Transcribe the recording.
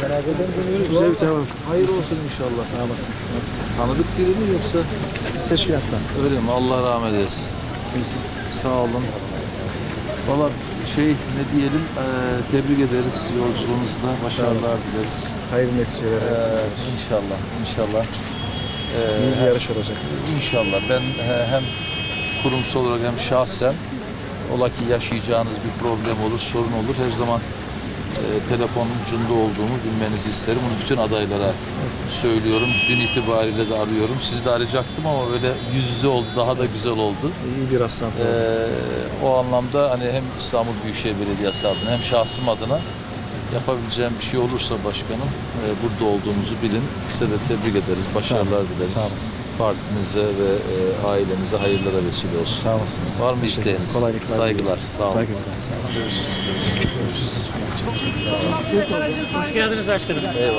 Cenazeden dönüyoruz. Güzel bir tamam. Hayır olsun inşallah. Sağ olasınız. Nasılsınız? Tanıdık biri mi yoksa Teşkilattan. öyle mi? Allah rahmet eylesin. İyisiniz. Sağ olun. Valla şey ne diyelim eee, tebrik ederiz yolculuğunuzda. Başarılar dileriz. Hayırlı neticeler. Eee inşallah, inşallah. Eee, İyi bir yarış olacak. İnşallah. Ben he- hem kurumsal olarak hem şahsen ola ki yaşayacağınız bir problem olur, sorun olur. Her zaman e, telefonun ucunda olduğumu bilmenizi isterim. Bunu bütün adaylara söylüyorum. Dün itibariyle de arıyorum. Sizi de arayacaktım ama böyle yüz yüze oldu. Daha da güzel oldu. İyi bir rastlantı Ee, oldu. o anlamda hani hem İstanbul Büyükşehir Belediyesi adına hem şahsım adına yapabileceğim bir şey olursa başkanım e, burada olduğumuzu bilin. Size de tebrik ederiz. Başarılar dileriz. Sağ olasınız. Partinize ve e, ailenize hayırlara vesile olsun. Sağ olasınız. Var mı Teşekkür isteğiniz? Kolaylıklar. Saygılar. diliyoruz. Sağ olun. Saygılar. Sağ olun. Hoş geldiniz başkanım. Eyvallah.